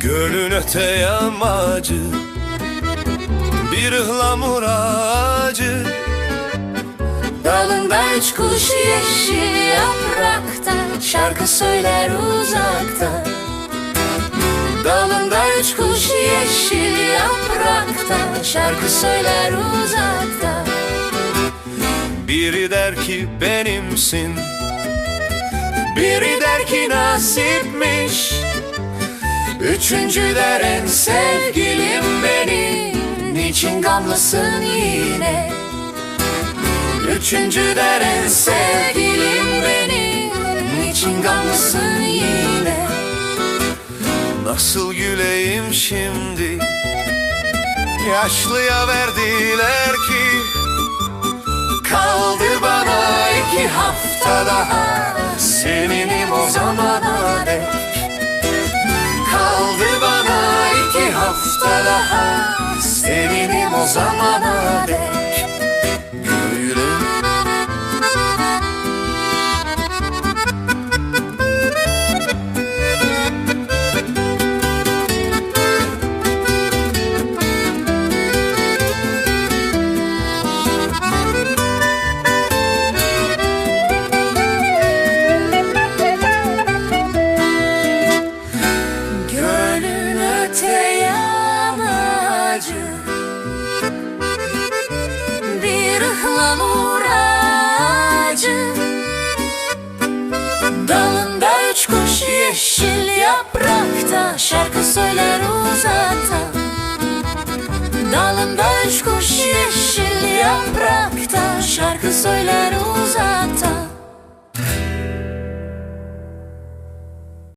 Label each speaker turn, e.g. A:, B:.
A: Gölün öte yamacı Bir ıhlamur ağacı
B: Dalında üç kuş yeşil yaprakta Şarkı söyler Dalında üç kuş yeşil yaprakta Şarkı söyler uzakta.
A: Biri der ki benimsin. Biri der ki nasipmiş. Üçüncü der en sevgilim benim.
B: Niçin gamlısın yine?
A: Üçüncü der en
B: Sevgilim
A: Nasıl güleyim şimdi? Yaşlıya verdiler ki Kaldı bana iki hafta daha Seninim o zamana dek. Kaldı bana iki hafta daha
B: Bir ıhlamur ağacı Dalında üç kuş yeşil yaprakta. Şarkı söyler uzakta Dalında üç kuş yeşil yaprakta. Şarkı söyler